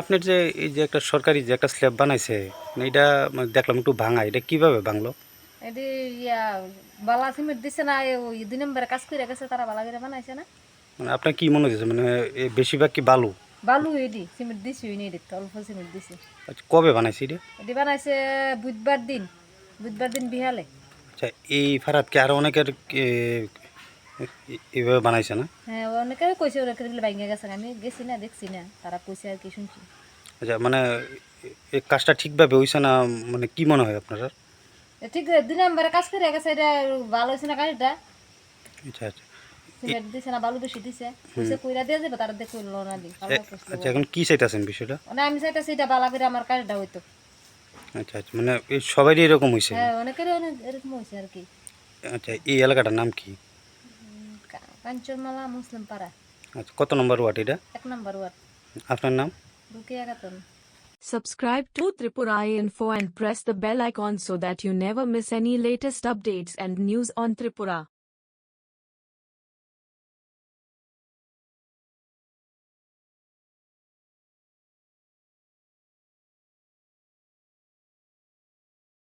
আপনার যে এই যে একটা সরকারি যে একটা স্ল্যাব বানাইছে মানে এটা মানে দেখলাম একটু ভাঙা এটা কীভাবে ভাঙলো? এটি ইয়া বালা সিমেন্ট দিছে না এই ওই দুই নম্বরে কাজ করে গেছে তারা বালা করে বানাইছে না। মানে আপনার কি মনে হচ্ছে মানে বেশিরভাগ কি বালু? বালু এডি সিমেন্ট দিছি ওই নিয়ে অল্প সিমেন্ট দিছে। আচ্ছা কবে বানাইছে এটা? এটি বানাইছে বুধবার দিন বুধবার দিন বিহালে। আচ্ছা এই ফারাত কি আরও অনেকের এ, এ- বানাইছে না? হ্যাঁ অনেকে কইছে ওরা ভাঙে গেছে আমি গেছি না দেখছি না তারা কইছে আর কি শুনছি। আচ্ছা মানে এই কাজটা ঠিকভাবে হইছে না মানে কি মনে হয় আপনার ঠিক দুই নম্বরে কাজ করে গেছে এটা ভালো হয়েছে না কাজটা? আচ্ছা আচ্ছা। সিমেন্ট দিছে না বালু বেশি দিছে কইছে কইরা দিয়ে যাবে তারা দেখো না দি আচ্ছা এখন কি চাইতেছেন বিষয়টা? মানে আমি চাইতেছি এটা বালা করে আমার কাজটা হইতো। আচ্ছা আচ্ছা মানে এই সবারই এরকম হয়েছে হ্যাঁ অনেকেরই অনেক এরকম হয়েছে আর কি। আচ্ছা এই এলাকাটার নাম কি? কা- কাঞ্চনমালা মুসলিম পাড়া আচ্ছা কত নম্বর ওয়ার্ড এটা এক নম্বর ওয়ার্ড আপনার নাম রুকিয়া Khatun Subscribe to Tripura Info and press the bell icon so that you never miss any latest updates and news on Tripura.